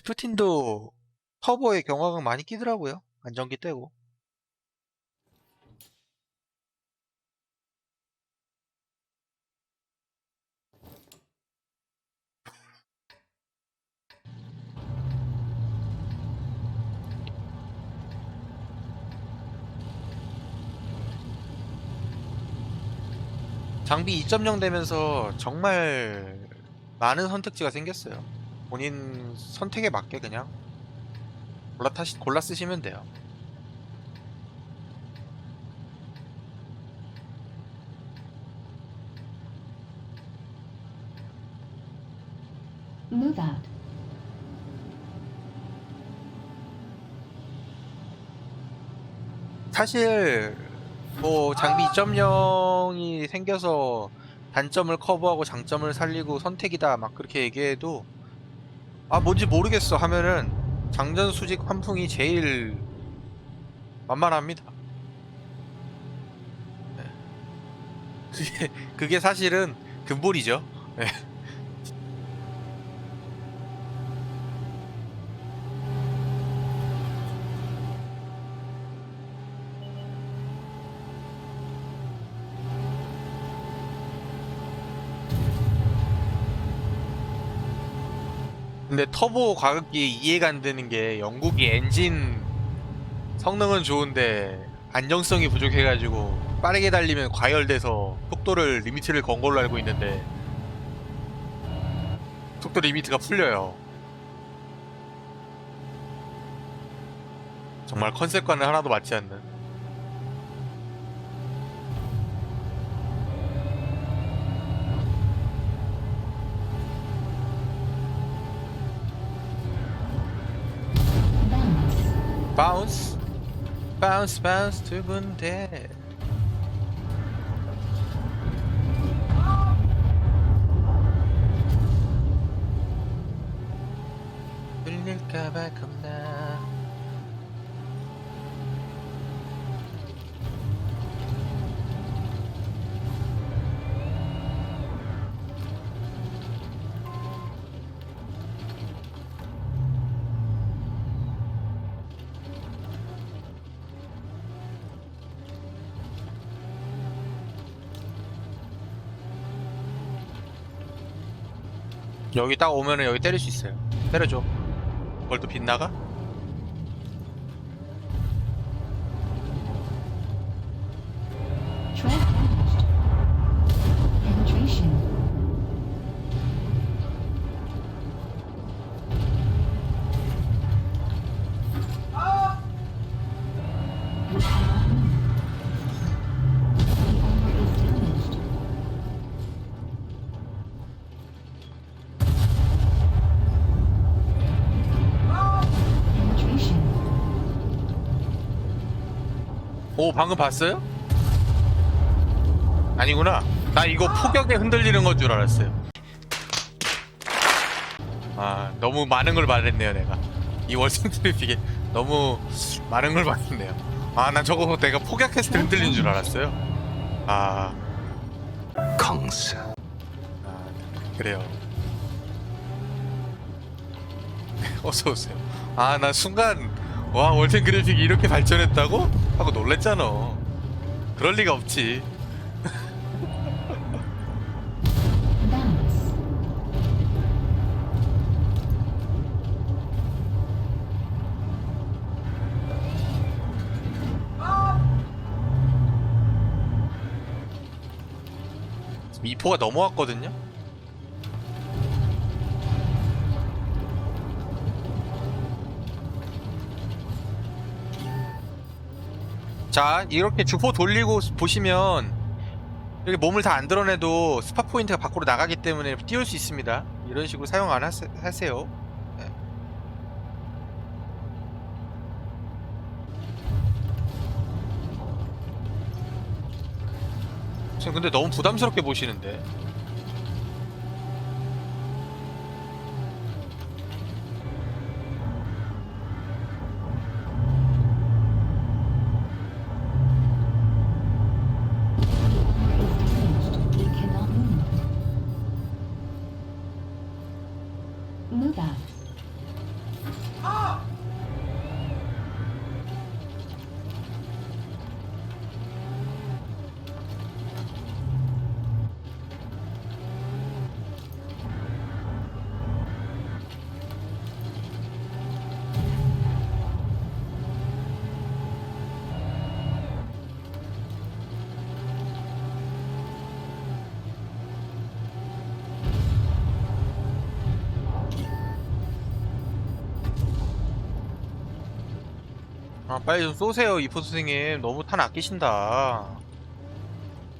시프틴도 터보에 경화각 많이 끼더라고요. 안전기 떼고. 장비 2.0 되면서 정말 많은 선택지가 생겼어요. 본인 선택에 맞게 그냥 골라 타시 골라 쓰시면 돼요. Move out. 사실 뭐 장비 2.0이 생겨서 단점을 커버하고 장점을 살리고 선택이다 막 그렇게 얘기해도 아 뭔지 모르겠어 하면은 장전 수직 환풍이 제일 만만합니다. 네. 그게 사실은 근본이죠. 네. 근데 터보 과격기 이해가 안 되는 게 영국이 엔진 성능은 좋은데 안정성이 부족해가지고 빠르게 달리면 과열돼서 속도를 리미트를 건 걸로 알고 있는데 속도 리미트가 풀려요. 정말 컨셉과는 하나도 맞지 않는. Bounce. 바운스 바운스 바 여기 딱 오면은 여기 때릴 수 있어요 때려줘 벌도 빗나가? 오 방금 봤어요? 아니구나. 나 이거 폭격에 흔들리는 건 줄 알았어요. 아 너무 많은 걸 말했네요 내가. 이 월성 트래픽에 너무 많은 걸 말했네요. 아 난 저거 내가 폭격했을 때 흔들리는 줄 알았어요. 아, 강스 아 그래요. 어서 오세요. 아 나 순간 와 월텐 그래픽이 이렇게 발전했다고? 하고 놀랬잖아 그럴 리가 없지. 미포가 넘어왔거든요. 자, 이렇게 주포 돌리고 보시면 이렇게 몸을 다 안 드러내도 스팟 포인트가 밖으로 나가기 때문에 띄울 수 있습니다. 이런 식으로 사용 안 하세, 하세요. 네. 지금 근데 너무 부담스럽게 보시는데. 아 빨리 좀 쏘세요 이포 선생님 너무 탄 아끼신다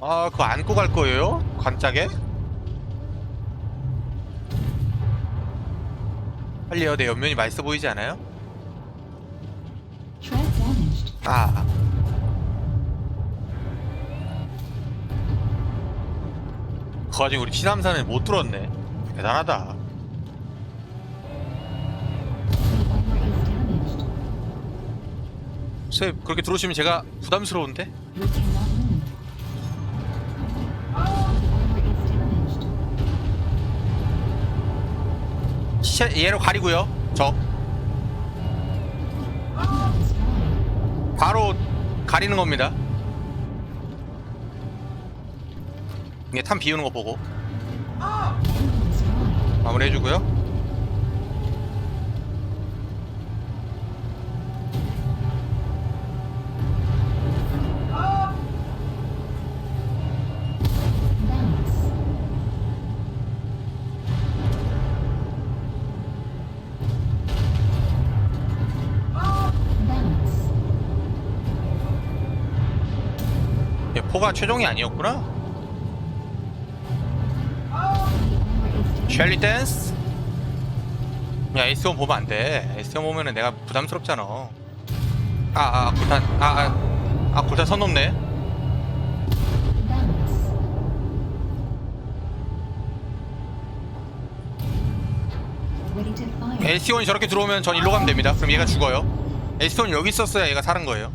아 그거 안고 갈 거예요? 관짝에? 빨리요 내 옆면이 맛있어 보이지 않아요? 아그 와중에 우리 치남산을 못 뚫었네 대단하다 쌤 그렇게 들어오시면 제가 부담스러운데? 시체 얘로 가리고요 fine. 바로 가리는 겁니다. 이게 탄 비우는 거 보고. 마무리 해주고요. 포가 최종이 아니었구나. 셸리 댄스. 야 에스온 보면 안 돼. 에스온 보면은 내가 부담스럽잖아. 아아 아아 아, 굴탄 선 넘네. Balance. Ready to fire. 에스온이 저렇게 들어오면 전 일로 가면 됩니다. 그럼 얘가 죽어요. 에스온이 여기 있었어야 얘가 사는 거예요.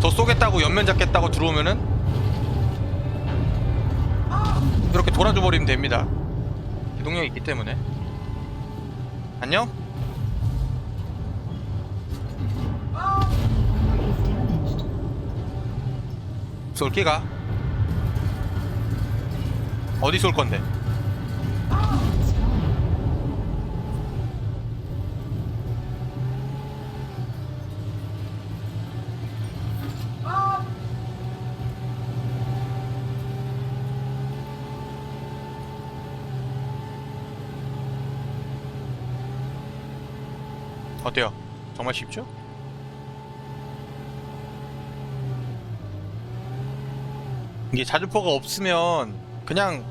저 쏘겠다고 옆면 잡겠다고 들어오면은 이렇게 돌아줘 버리면 됩니다. 기동력이 있기 때문에. 안녕? 쏠기가 어디 쏠 건데? 어때요? 정말 쉽죠? 이게 자주포가 없으면 그냥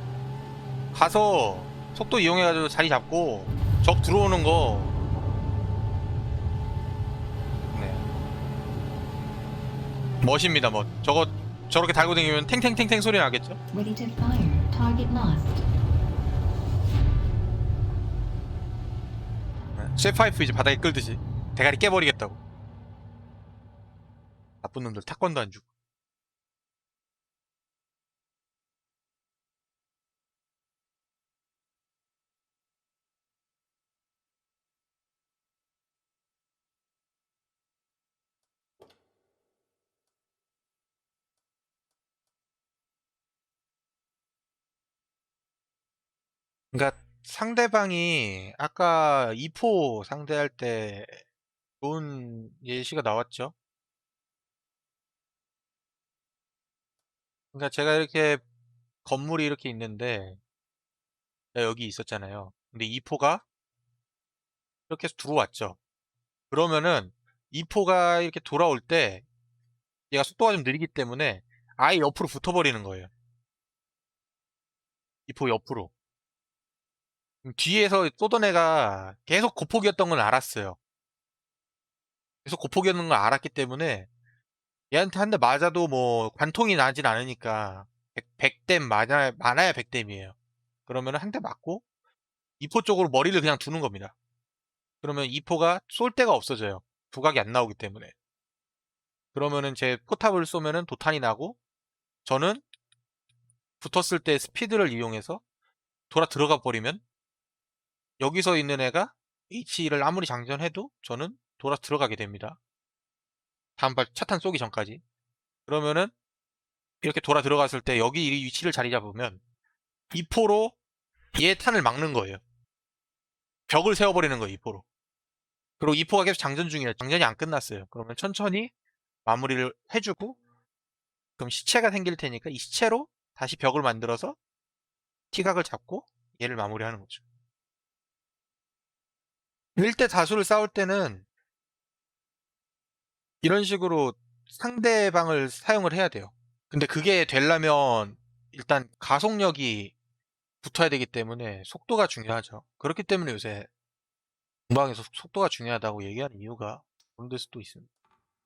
가서 속도 이용해가지고 자리 잡고 적 들어오는 거 네. 멋입니다 멋 저거 저렇게 달고 다니면 탱탱탱탱 소리 나겠죠? 쇠파이프 이제 바닥에 끌듯이 대가리 깨버리겠다고. 나쁜 놈들 탁건도 안 주고. 그러니까 상대방이 아까 2포 상대할 때 좋은 예시가 나왔죠. 그러니까 제가 이렇게 건물이 이렇게 있는데 내가 여기 있었잖아요. 근데 2포가 이렇게 해서 들어왔죠. 그러면은 2포가 이렇게 돌아올 때 얘가 속도가 좀 느리기 때문에 아예 옆으로 붙어버리는 거예요. 2포 옆으로. 음, 뒤에서 쏘던 애가 계속 고폭이었던 건 알았어요. 계속 고폭이었는 걸 알았기 때문에 얘한테 한 대 맞아도 뭐 관통이 나진 않으니까 100, 댐 많아야, 많아야 100댐이에요. 그러면 한 대 맞고 2포 쪽으로 머리를 그냥 두는 겁니다. 그러면 2포가 쏠 데가 없어져요. 부각이 안 나오기 때문에. 그러면은 제 포탑을 쏘면은 도탄이 나고 저는 붙었을 때 스피드를 이용해서 돌아 들어가 버리면 여기서 있는 애가 H를 아무리 장전해도 저는 돌아 들어가게 됩니다. 다음 발 차탄 쏘기 전까지. 그러면은 이렇게 돌아 들어갔을 때 여기 이 위치를 자리 잡으면 이 포로 얘 탄을 막는 거예요. 벽을 세워버리는 거예요, 이 포로. 그리고 이 포가 계속 장전 중이에요. 장전이 안 끝났어요. 그러면 천천히 마무리를 해주고 그럼 시체가 생길 테니까 이 시체로 다시 벽을 만들어서 티각을 잡고 얘를 마무리하는 거죠. 1대 다수를 싸울 때는 이런 식으로 상대방을 사용을 해야 돼요. 근데 그게 되려면 일단 가속력이 붙어야 되기 때문에 속도가 중요하죠. 그렇기 때문에 요새 공방에서 속도가 중요하다고 얘기하는 이유가 그런 될 수도 있습니다.